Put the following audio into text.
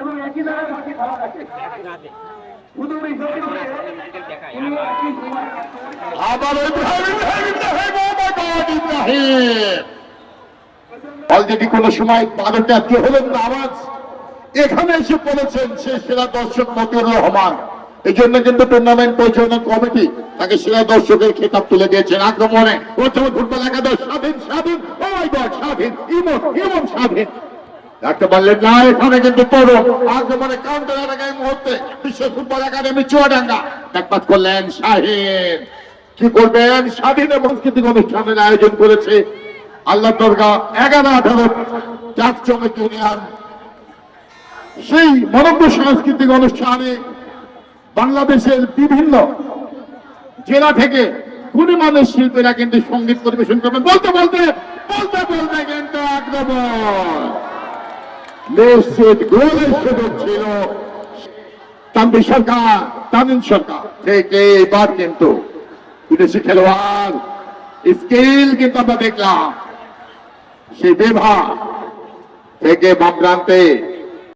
এবং একই জায়গায় বাকি গড ইব্রাহিম অলরেডি কোন সময় বারোটা জোহরের নামাজ এখানে এসে পড়েছেন সে সেরা দর্শক মতিউর রহমান। এই জন্য কিন্তু টুর্নামেন্ট পরিচালনা কমিটি তাকে সেরা দর্শকের খেতাব তুলে দিয়েছেন আক্রমণে। প্রথম ফুটবল একাদশ, স্বাধীন স্বাধীন স্বাধীন স্বাধীন। ডাক্তার বললেন না এখানে কিন্তু পড়ো আক্রমণে কাউন্টার এলাকায় এই মুহূর্তে বিশ্ব ফুটবল একাডেমি চুয়াডাঙ্গা। ব্যাকপাত করলেন শাহিন। কি করবেন? স্বাধীন সাংস্কৃতিক অনুষ্ঠানের আয়োজন করেছে। আল্লাহ দরগা এগারো আঠারো চার চমক ইউনিয়ন। সেই মনজ্ঞ সাংস্কৃতিক অনুষ্ঠানে বাংলাদেশের বিভিন্ন জেলা থেকে কুড়ি মানুষ শিল্পীরা কিন্তু সংগীত পরিবেশন করবেন। বলতে বলতে বলতে বলতে কিন্তু আক্রমণ। নিশ্চিত গোলের সুযোগ ছিল। তানবির সরকার তামিম সরকার। থেকে এবার কিন্তু বিদেশি খেলোয়াড় স্কিল কিন্তু আমরা দেখলাম। সেই বিভাগ থেকে বাম প্রান্তে